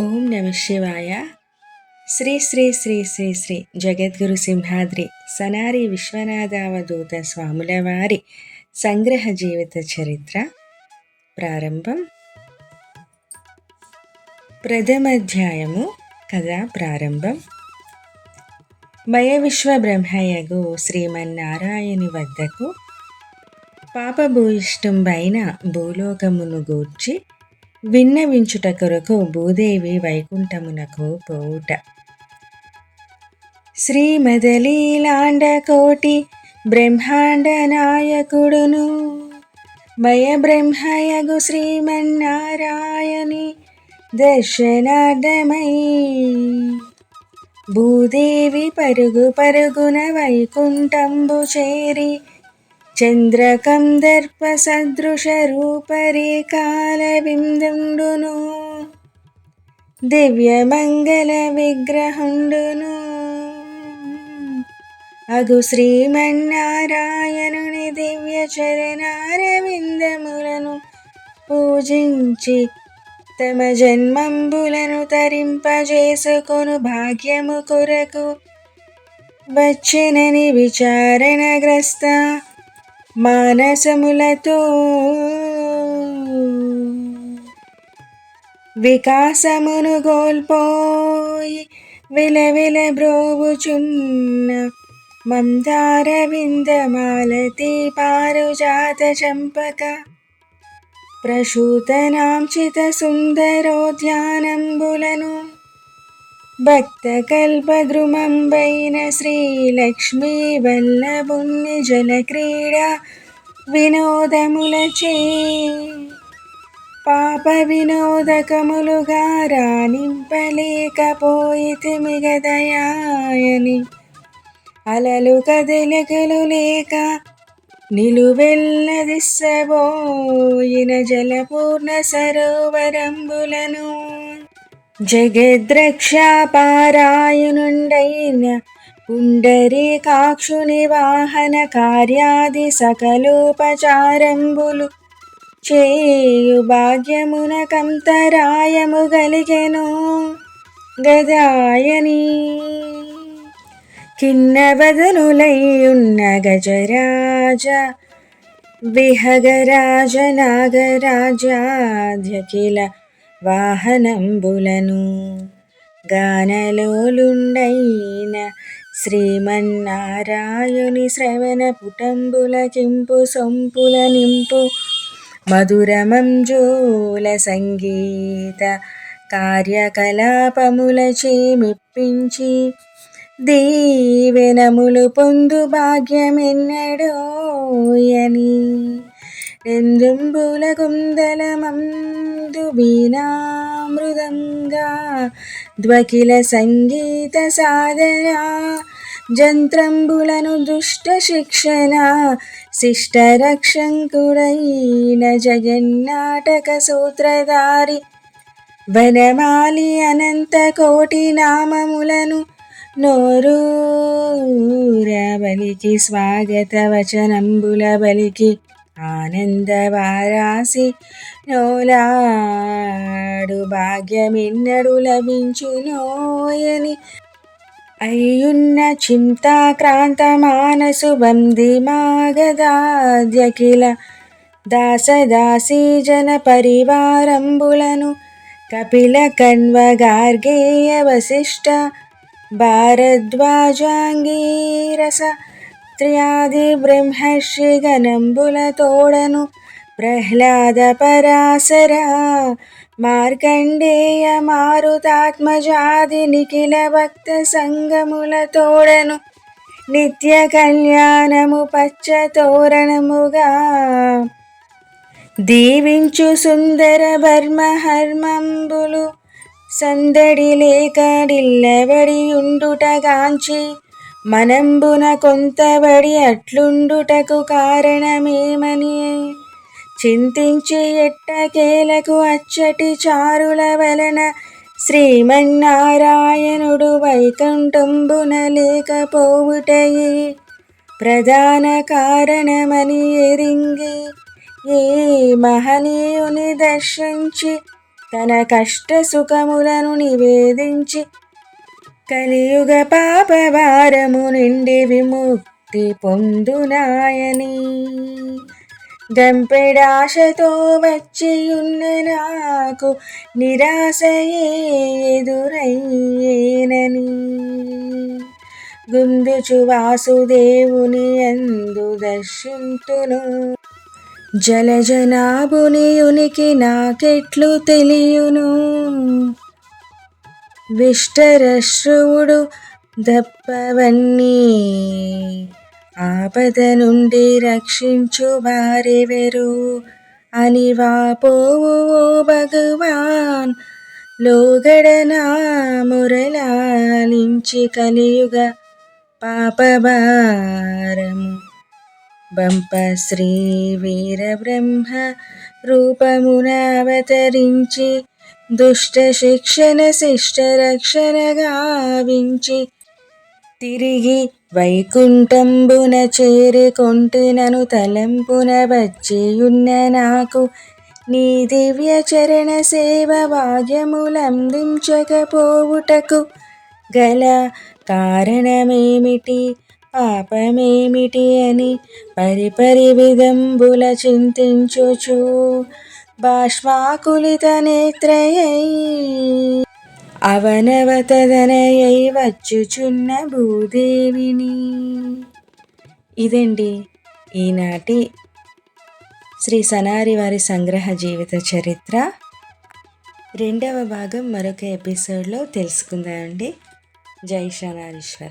ఓం నమ శివాయ. శ్రీ శ్రీ శ్రీ శ్రీ శ్రీ జగద్గురు సింహాద్రి సనారి విశ్వనాథావధూత స్వాముల వారి సంగ్రహ జీవిత చరిత్ర ప్రారంభం. ప్రథమాధ్యాయము కథ ప్రారంభం. మయ విశ్వ బ్రహ్మయ్యగు శ్రీమన్నారాయణి వద్దకు పాపభూయిష్టం పైన భూలోకమును గూర్చి విన్నవించుట కొరకు భూదేవి వైకుంఠమునకు పోవుట. శ్రీమదలీలాండ కోటి బ్రహ్మాండ నాయకుడును. మయ బ్రహ్మయగు శ్రీమన్నారాయణి దర్శనార్థమై. భూదేవి పరుగు పరుగున వైకుంఠంబు చేరి చంద్రకందర్పసదృశరూపరేకాలబిందుండును దివ్యమంగళ విగ్రహుండును అగు శ్రీమన్నారాయణుని దివ్య చరణారవిందములను పూజించి తమ జన్మంబులను తరింపజేసుకొను భాగ్యము కొరకు. వచ్చినని విచారణగ్రస్త మానసములతో వికాసమును గోల్పోయి విలవిల బ్రోవుచున్న మందార విందమాలతి పారుజాత చంపక ప్రసూతనాంచిత సుందరోద్యానంబులను భక్తకల్పద్రుమంబైన శ్రీలక్ష్మీ వల్లభుణ్ణి జలక్రీడ వినోదములచే. పాప వినోదకములుగా రాణింపలేకపోయితి మిగదయాయని. అలలు కదలకలు లేక నిలువెల్లదిస్సబోయిన జలపూర్ణ సరోవరంబులను జగద్రక్షాపారాయణుండైన పుండరీకాక్షుని వాహన కార్యాది సకలోపచారంబులు చేయు భాగ్యమున కంతరాయము గలిగెను గదాయని. కిన్నవదనులైయున్న గజరాజ విహగరాజ నాగరాజాధ్యకిల వాహనంబులను గానలోలుండైన శ్రీమన్నారాయుని శ్రవణ పుటంబుల చింపు సొంపుల నింపు మధురమంజూల సంగీత కార్యకలాపముల చేమిప్పించి దీవెనములు పొందు భాగ్యమెన్నడోయని ఎందుంబుల కుందలమందు వీణామృదంగా ద్వకిల సంగీత సాధన జంత్రంబులను దుష్ట శిక్షణ శిష్ట జగన్నాటక సూత్రధారి వనమాలి అనంత కోటి నామములను నోరూరబలికి స్వాగత వచనంబుల బలికి ఆనందవారాసి నోలాడు భాగ్యమిన్నడు లభించునోయని అయ్యున్న చింతాక్రాంత మానసు బంది మాగదాద్యకిల దాసదాసీ జన పరివారంబులను కపిల కన్వ గార్గేయ వశిష్ట. భారద్వాజాంగీరస త్రయాది బ్రహ్మర్షి గణంబులతోడను ప్రహ్లాద పరాశర. మార్కండేయ మారుతాత్మజాది నిఖిల భక్త సంగముల తోడను నిత్య కళ్యాణము పచ్చ తోరణముగా. దీవించు సుందర బర్మ హర్మంబులు సందడి లేకడిల్లబడి ఉండుటగాంచి మనంబున కొంతబడి అట్లుండుటకు కారణమేమని? చింతించి ఎట్టకేలకు అచ్చటి చారుల వలన శ్రీమన్నారాయణుడు వైకుంఠంబున లేకపోవుటయే ప్రధాన కారణమని ఎరింగి ఏ మహనీయుని దర్శించి తన కష్ట సుఖములను నివేదించి కలియుగ పాప భారము నుండి విముక్తి పొందునాయని. దంపెడాశతో వచ్చియున్న నాకు నిరాశయే ఎదురయ్యేనని. గుందుచు వాసుదేవుని అందు దర్శింతును. జలజనాభుని ఉనికి నాకెట్లు తెలియును. విష్టరశ్రువుడు దప్పవన్నీ ఆపద నుండి రక్షించు వారెవరు అని వాపోవు ఓ భగవాన్. లోగడనా మురళాలించి కలియుగ పాపభారము. బంప శ్రీ వీరబ్రహ్మ రూపమునవతరించి దుష్ట శిక్షణ శిష్ట రక్షణ గావించి తిరిగి వైకుంఠంబున చేరుకొంటినను తలంపున వచ్చియున్న నాకు నీ దివ్య చరణ సేవ భాగ్యములందించకపోవుటకు గల కారణమేమిటి? పాపమేమిటి అని పరిపరి విధంబుల చింతించుచు బాష్మాకులిత నేత్రయై అవనవతదనయై వచ్చుచున్న భూదేవిని. ఇదండి ఈనాటి శ్రీ సనారి వారి సంగ్రహ జీవిత చరిత్ర. రెండవ భాగం మరొక ఎపిసోడ్లో తెలుసుకుందామండి. జై శనారీశ్వర